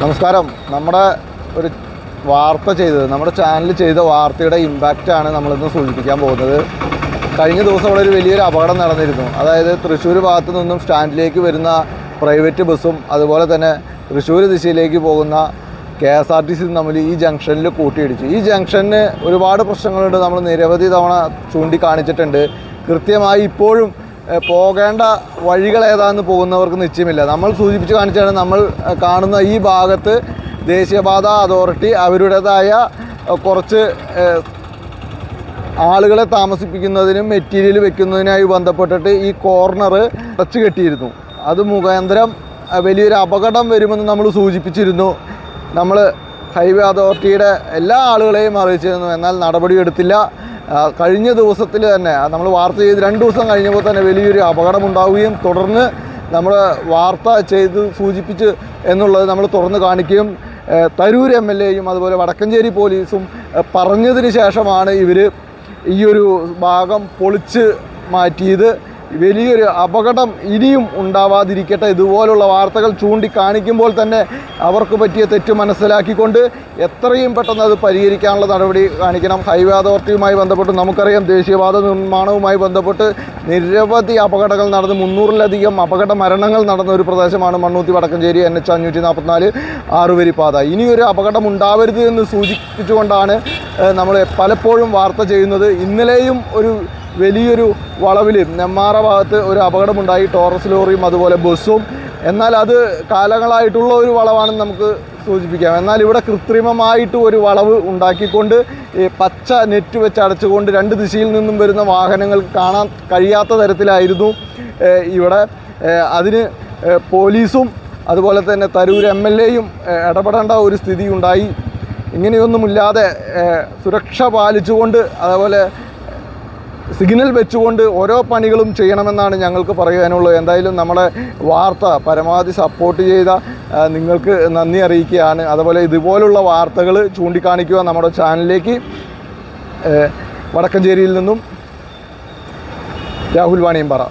നമസ്കാരം. നമ്മുടെ ഒരു വാർത്ത ചെയ്തത് നമ്മുടെ ചാനൽ ചെയ്ത വാർത്തയുടെ ഇമ്പാക്റ്റാണ് നമ്മളിന്ന് സൂചിപ്പിക്കാൻ പോകുന്നത്. കഴിഞ്ഞ ദിവസം അവിടെ ഒരു വലിയൊരു അപകടം നടന്നിരുന്നു. അതായത് തൃശ്ശൂർ ഭാഗത്തു നിന്നും സ്റ്റാൻഡിലേക്ക് വരുന്ന പ്രൈവറ്റ് ബസ്സും അതുപോലെ തന്നെ തൃശ്ശൂർ ദിശയിലേക്ക് പോകുന്ന K S R T C തമ്മിൽ ഈ ജംഗ്ഷനിൽ കൂട്ടിയിടിച്ചു. ഈ ജംഗ്ഷന് ഒരുപാട് പ്രശ്നങ്ങളുണ്ട്. നമ്മൾ നിരവധി തവണ ചൂണ്ടിക്കാണിച്ചിട്ടുണ്ട്. കൃത്യമായി ഇപ്പോഴും പോകേണ്ട വഴികൾ ഏതാണെന്ന് പോകുന്നവർക്ക് നിശ്ചയമില്ല. നമ്മൾ സൂചിപ്പിച്ച് കാണിച്ചാണ് നമ്മൾ കാണുന്ന ഈ ഭാഗത്ത് ദേശീയപാത അതോറിറ്റി അവരുടേതായ കുറച്ച് ആളുകളെ താമസിപ്പിക്കുന്നതിനും മെറ്റീരിയൽ വെക്കുന്നതിനായി ബന്ധപ്പെട്ടിട്ട് ഈ കോർണർ ടച്ച് കെട്ടിയിരുന്നു. അത് മുഖാന്തരം വലിയൊരു അപകടം വരുമെന്ന് നമ്മൾ സൂചിപ്പിച്ചിരുന്നു. നമ്മൾ ഹൈവേ അതോറിറ്റിയുടെ എല്ലാ ആളുകളെയും അറിയിച്ചിരുന്നു. എന്നാൽ നടപടിയെടുത്തില്ല. കഴിഞ്ഞ ദിവസത്തിൽ തന്നെ നമ്മൾ വാർത്ത ചെയ്ത് രണ്ട് ദിവസം കഴിഞ്ഞപ്പോൾ തന്നെ വലിയൊരു അപകടം ഉണ്ടാവുകയും തുടർന്ന് നമ്മൾ വാർത്ത ചെയ്ത് സൂചിപ്പിച്ച് എന്നുള്ളത് നമ്മൾ തുറന്ന് കാണിക്കുകയും തരൂർ എം എൽ എയും അതുപോലെ വടക്കഞ്ചേരി പോലീസും പറഞ്ഞതിന് ശേഷമാണ് ഇവർ ഈ ഒരു ഭാഗം പൊളിച്ച് മാറ്റിയത്. വലിയൊരു അപകടം ഇനിയും ഉണ്ടാവാതിരിക്കട്ടെ. ഇതുപോലുള്ള വാർത്തകൾ ചൂണ്ടിക്കാണിക്കുമ്പോൾ തന്നെ അവർക്ക് പറ്റിയ തെറ്റ് മനസ്സിലാക്കിക്കൊണ്ട് എത്രയും പെട്ടെന്ന് അത് പരിഹരിക്കാനുള്ള നടപടി കാണിക്കണം. ഹൈവേ അതോറിറ്റിയുമായി ബന്ധപ്പെട്ട് നമുക്കറിയാം ദേശീയപാത നിർമ്മാണവുമായി ബന്ധപ്പെട്ട് നിരവധി അപകടങ്ങൾ നടന്ന് മുന്നൂറിലധികം അപകട മരണങ്ങൾ നടന്ന ഒരു പ്രദേശമാണ് മണ്ണൂത്തി വടക്കഞ്ചേരി എൻ എച്ച് അഞ്ഞൂറ്റി നാൽപ്പത്തിനാല് ആറുവരി പാത ഇനിയൊരു അപകടം ഉണ്ടാവരുത് എന്ന് സൂചിപ്പിച്ചുകൊണ്ടാണ് നമ്മൾ പലപ്പോഴും വാർത്ത ചെയ്യുന്നത്. ഇന്നലെയും ഒരു വലിയൊരു വളവിൽ നെമ്മാറ ഭാഗത്ത് ഒരു അപകടമുണ്ടായി. ടോറസ് ലോറിയും അതുപോലെ ബസ്സും. എന്നാൽ അത് കാലങ്ങളായിട്ടുള്ള ഒരു വളവാണെന്ന് നമുക്ക് സൂചിപ്പിക്കാം. എന്നാൽ ഇവിടെ കൃത്രിമമായിട്ട് ഒരു വളവ് ഉണ്ടാക്കിക്കൊണ്ട് പച്ച നെറ്റ് വെച്ച് അടച്ചുകൊണ്ട് രണ്ട് ദിശയിൽ നിന്നും വരുന്ന വാഹനങ്ങൾ കാണാൻ കഴിയാത്ത തരത്തിലായിരുന്നു ഇവിടെ. അതിന് പോലീസും അതുപോലെ തന്നെ തരൂർ എം എൽ എയും ഇടപെടേണ്ട ഒരു സ്ഥിതി ഉണ്ടായി ഇങ്ങനെയൊന്നുമില്ലാതെ സുരക്ഷ പാലിച്ചുകൊണ്ട് അതേപോലെ സിഗ്നൽ വെച്ചുകൊണ്ട് ഓരോ പണികളും ചെയ്യണമെന്നാണ് ഞങ്ങൾക്ക് പറയാനുള്ളത്. എന്തായാലും നമ്മുടെ വാർത്ത പരമാവധി സപ്പോർട്ട് ചെയ്ത നിങ്ങൾക്ക് നന്ദി അറിയിക്കുകയാണ്. അതുപോലെ ഇതുപോലുള്ള വാർത്തകൾ ചൂണ്ടിക്കാണിക്കുക നമ്മുടെ ചാനലിലേക്ക് വടക്കഞ്ചേരിയിൽ നിന്നും രാഹുൽ വാണിയും പറ